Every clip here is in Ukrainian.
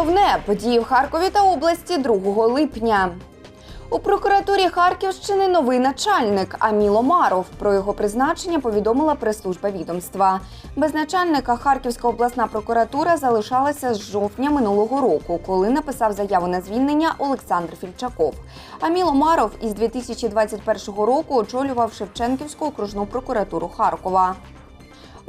головне події в Харкові та області 2 липня. У прокуратурі Харківщини новий начальник Аміл Омаров. Про його призначення повідомила прес-служба відомства. Без начальника Харківська обласна прокуратура залишалася з жовтня минулого року, коли написав заяву на звільнення Олександр Фільчаков. Аміл Омаров із 2021 року очолював Шевченківську окружну прокуратуру Харкова.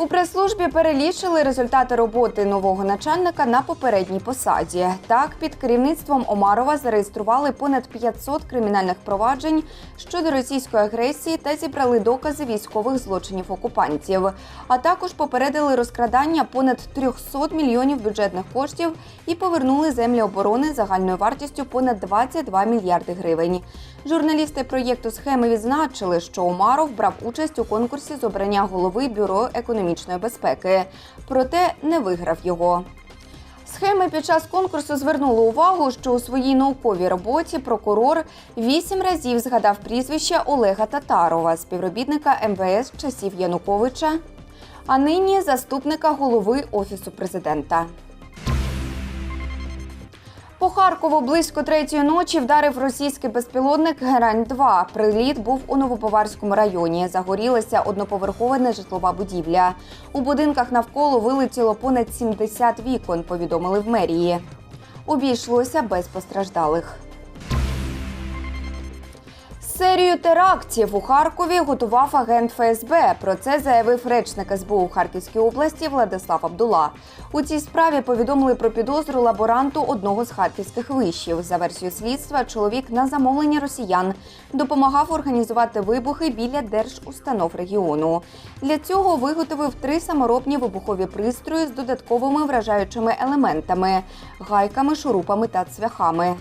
У прес-службі перелічили результати роботи нового начальника на попередній посаді. Так, під керівництвом Омарова зареєстрували понад 500 кримінальних проваджень щодо російської агресії та зібрали докази військових злочинів окупантів. А також попередили розкрадання понад 300 мільйонів бюджетних коштів і повернули землі оборони загальною вартістю понад 22 мільярди гривень. Журналісти проєкту схеми відзначили, що Омаров брав участь у конкурсі з обрання голови бюро економічної безпеки, проте не виграв його. Схеми під час конкурсу звернули увагу, що у своїй науковій роботі прокурор вісім разів згадав прізвище Олега Татарова, співробітника МВС часів Януковича, а нині заступника голови Офісу президента. По Харкову близько третьої ночі вдарив російський безпілотник Герань-2. Приліт був у Новоповарському районі. Загорілася одноповерхова нежитлова будівля. У будинках навколо вилетіло понад 70 вікон, повідомили в мерії. Обійшлося без постраждалих. Серію терактів у Харкові готував агент ФСБ. Про це заявив речник СБУ Харківській області Владислав Абдула. У цій справі повідомили про підозру лаборанту одного з харківських вишів. За версією слідства, чоловік на замовлення росіян допомагав організувати вибухи біля держустанов регіону. Для цього виготовив три саморобні вибухові пристрої з додатковими вражаючими елементами гайками, шурупами та цвяхами.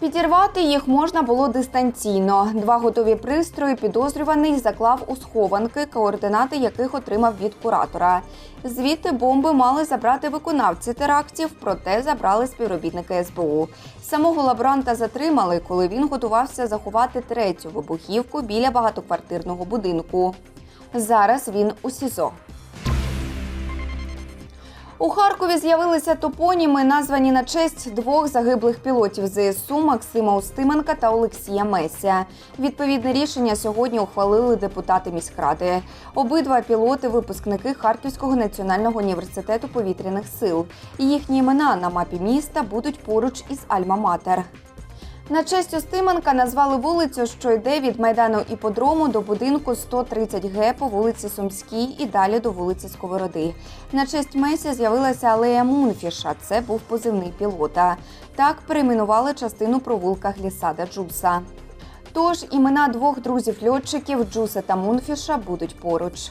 Підірвати їх можна було дистанційно. Два готові пристрої підозрюваний заклав у схованки, координати яких отримав від куратора. Звідти бомби мали забрати виконавці терактів, проте забрали співробітники СБУ. Самого лаборанта затримали, коли він готувався заховати третю вибухівку біля багатоквартирного будинку. Зараз він у СІЗО. У Харкові з'явилися топоніми, названі на честь двох загиблих пілотів ЗСУ Максима Устименка та Олексія Месія. Відповідне рішення сьогодні ухвалили депутати міськради. Обидва пілоти випускники Харківського національного університету повітряних сил. Їхні імена на мапі міста будуть поруч із Альма-Матер. На честь Устименка назвали вулицю, що йде від майдану іподрому до будинку 130 Г по вулиці Сумській і далі до вулиці Сковороди. На честь Месі з'явилася алея Мунфіша. Це був позивний пілота. Так перейменували частину провулка Глісада Джуса. Тож імена двох друзів льотчиків Джуса та Мунфіша будуть поруч.